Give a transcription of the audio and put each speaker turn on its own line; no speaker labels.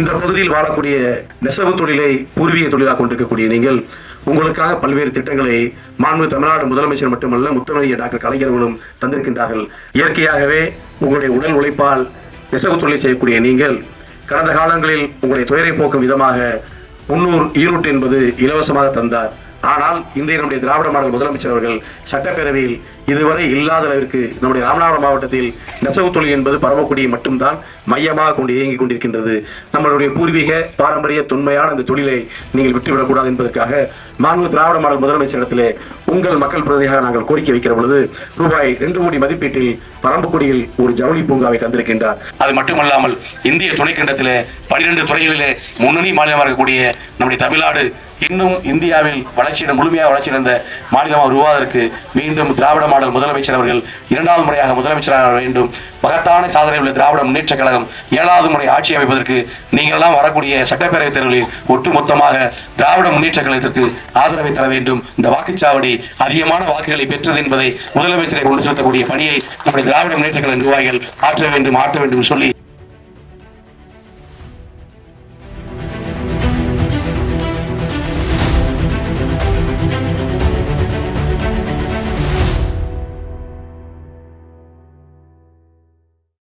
இந்த பகுதியில் வாழக்கூடிய நெசவு தொழிலை பூர்வீக தொழிலாக கொண்டிருக்கக்கூடிய நீங்கள் உங்களுக்காக பல்வேறு திட்டங்களை மாண்பு தமிழ்நாடு முதலமைச்சர் மட்டுமல்ல முத்தமிழிய டாக்டர் கலைஞர்களும் தந்திருக்கின்றார்கள். இயற்கையாகவே உங்களுடைய உடல் உழைப்பால் நெசவு தொழிலை செய்யக்கூடிய நீங்கள் கடந்த காலங்களில் உங்களுடைய துயரை போக்கும் விதமாக முன்னூறு ஈரோட்டு என்பது இலவசமாக தந்தார். ஆனால் இன்றைய நம்முடைய திராவிட மாடல் முதலமைச்சர் அவர்கள் சட்டப்பேரவையில் இதுவரை இல்லாத அளவிற்கு நம்முடைய ராமநாதபுரம் மாவட்டத்தில் நெசவு தொழில் என்பது பரமக்குடியை மட்டும்தான் மையமாக கொண்டு இயங்கிக் கொண்டிருக்கின்றது. நம்மளுடைய பூர்வீக பாரம்பரிய தொன்மையான இந்த தொழிலை நீங்கள் விட்டுவிடக்கூடாது என்பதற்காக மாண்பு திராவிட மாடல் முதலமைச்சரிடத்திலே உங்கள் மக்கள் பிரதிநிதியாக நாங்கள் கோரிக்கை வைக்கிற பொழுது ரூபாய் ரெண்டு கோடி மதிப்பீட்டில் பரம்பக்குடியில் ஒரு ஜவுளி பூங்காவை தந்திருக்கின்றார்.
அது மட்டுமல்லாமல் இந்திய துணைக்கண்டத்திலே பனிரெண்டு துறைகளிலே முன்னணி மாநிலமாக இருக்கக்கூடிய நம்முடைய தமிழ்நாடு இன்னும் இந்தியாவில் வளர்ச்சியிடம் முழுமையாக வளர்ச்சியடைந்த மாநிலமாக உருவாவதற்கு மீண்டும் திராவிட மாடல் முதலமைச்சர் அவர்கள் இரண்டாவது முறையாக முதலமைச்சராக வேண்டும். மகத்தான சாதனை உள்ள திராவிட முன்னேற்ற கழகம் ஏழாவது முறை ஆட்சி அமைப்பதற்கு நீங்களெல்லாம் வரக்கூடிய சட்டப்பேரவைத் தேர்தலில் ஒட்டுமொத்தமாக திராவிட முன்னேற்ற கழகத்திற்கு ஆதரவை தர வேண்டும். இந்த வாக்குச்சாவடி அதிகமான வாக்குகளை பெற்றது என்பதை முதலமைச்சரை கொண்டு செலுத்தக்கூடிய பணியை நம்முடைய திராவிட முன்னேற்ற கழக நிர்வாகிகள் ஆற்ற வேண்டும் ஆற்ற வேண்டும் சொல்லி